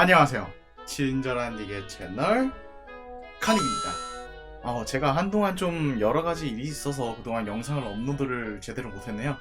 안녕하세요. 친절한 니게 채널 카닉입니다. 어, 제가 한동안 좀 여러 가지 일이 있어서 그동안 영상을 업로드를 제대로 못했네요.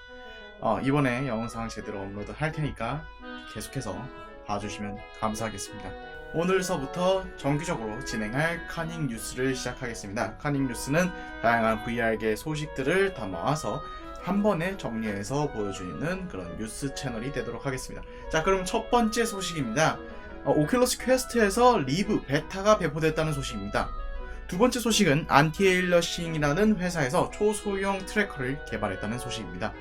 어, 이번에 영상 제대로 업로드 할 테니까 계속해서 봐주시면 감사하겠습니다. 오늘서부터 정기적으로 진행할 카닝 뉴스를 시작하겠습니다. 카닝 뉴스는 다양한 VR계 소식들을 담아와서 한 번에 정리해서 보여주는 그런 뉴스 채널이 되도록 하겠습니다. 자, 그럼 첫 번째 소식입니다. 어, 오큘러스 퀘스트에서 리브 베타가 배포됐다는 소식입니다. 두 번째 소식은 안티에일러싱이라는 회사에서 초소형 트래커를 개발했다는 소식입니다.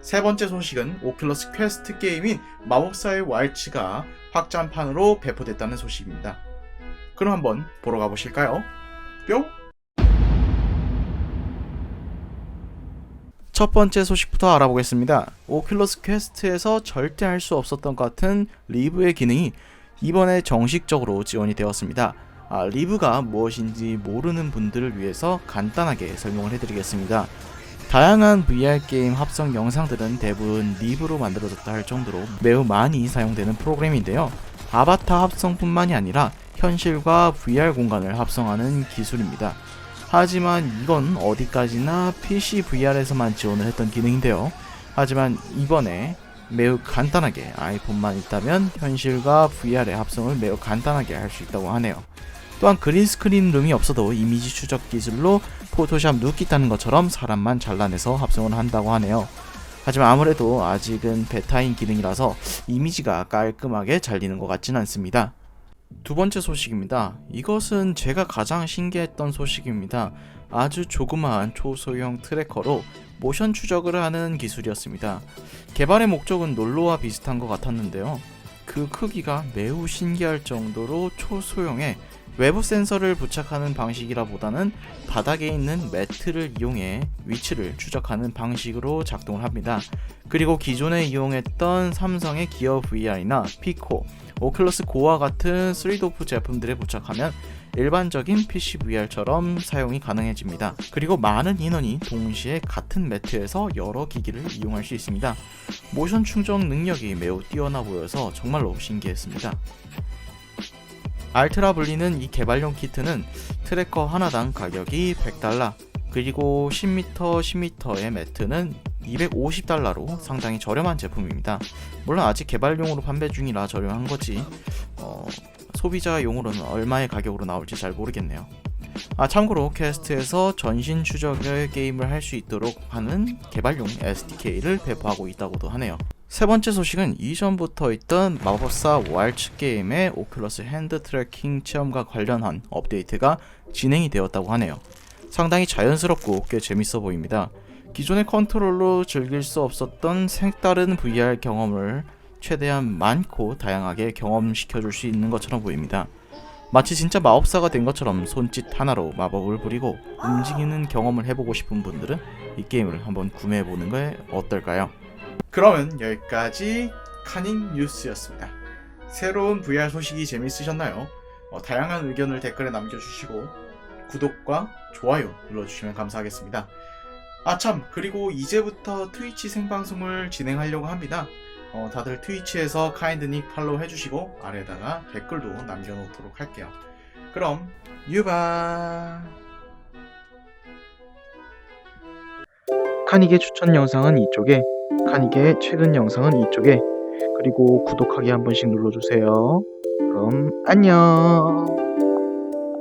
세 번째 소식은 오큘러스 퀘스트 게임인 마법사의 왈츠가 확장판으로 배포됐다는 소식입니다. 그럼 한번 보러 가보실까요? 뿅! 첫 번째 소식부터 알아보겠습니다. 오큘러스 퀘스트에서 절대 할 수 없었던 것 같은 리브의 기능이 이번에 정식적으로 지원이 되었습니다. 아, 리브가 무엇인지 모르는 분들을 위해서 간단하게 설명을 해드리겠습니다. 다양한 VR 게임 합성 영상들은 대부분 리브로 만들어졌다 할 정도로 매우 많이 사용되는 프로그램인데요. 아바타 합성뿐만이 아니라 현실과 VR 공간을 합성하는 기술입니다. 하지만 이건 어디까지나 PC VR에서만 지원을 했던 기능인데요. 하지만 이번에 매우 간단하게 아이폰만 있다면 현실과 VR의 합성을 매우 간단하게 할 수 있다고 하네요. 또한 그린스크린 룸이 없어도 이미지 추적 기술로 포토샵 눕기 따는 것처럼 사람만 잘라내서 합성을 한다고 하네요. 하지만 아무래도 아직은 베타인 기능이라서 이미지가 깔끔하게 잘리는 것 같진 않습니다. 두 번째 소식입니다. 이것은 제가 가장 신기했던 소식입니다. 아주 조그마한 초소형 트래커로 모션 추적을 하는 기술이었습니다. 개발의 목적은 놀로와 비슷한 것 같았는데요. 그 크기가 매우 신기할 정도로 초소형에 외부 센서를 부착하는 방식이라 보다는 바닥에 있는 매트를 이용해 위치를 추적하는 방식으로 작동을 합니다. 그리고 기존에 이용했던 삼성의 기어 VR이나 피코, 오클러스 고와 같은 3도프 제품들에 부착하면 일반적인 PC VR처럼 사용이 가능해집니다. 그리고 많은 인원이 동시에 같은 매트에서 여러 기기를 이용할 수 있습니다. 모션 충전 능력이 매우 뛰어나 보여서 정말로 신기했습니다. 알트라 불리는 이 개발용 키트는 트래커 하나당 가격이 100달러, 그리고 10m, 10m의 매트는 250달러로 상당히 저렴한 제품입니다. 물론 아직 개발용으로 판매 중이라 저렴한 거지, 어, 소비자용으로는 얼마의 가격으로 나올지 잘 모르겠네요. 아, 참고로 퀘스트에서 전신 추적의 게임을 할 수 있도록 하는 개발용 SDK를 배포하고 있다고도 하네요. 세 번째 소식은 이전부터 있던 마법사 왈츠 게임의 오큘러스 핸드 트래킹 체험과 관련한 업데이트가 진행이 되었다고 하네요. 상당히 자연스럽고 꽤 재밌어 보입니다. 기존의 컨트롤로 즐길 수 없었던 색다른 VR 경험을 최대한 많고 다양하게 경험시켜 줄 수 있는 것처럼 보입니다. 마치 진짜 마법사가 된 것처럼 손짓 하나로 마법을 부리고 움직이는 경험을 해보고 싶은 분들은 이 게임을 한번 구매해 보는 게 어떨까요? 그러면 여기까지 카닝 뉴스였습니다. 새로운 VR 소식이 재밌으셨나요? 어, 다양한 의견을 댓글에 남겨주시고 구독과 좋아요 눌러주시면 감사하겠습니다. 아 참 그리고 이제부터 트위치 생방송을 진행하려고 합니다. 어, 다들 트위치에서 카인드닉 팔로우 해주시고 아래다가 댓글도 남겨놓도록 할게요. 그럼 유바 카닉의 추천 영상은 이쪽에, 카닉의 최근 영상은 이쪽에, 그리고 구독하기 한 번씩 눌러주세요. 그럼 안녕.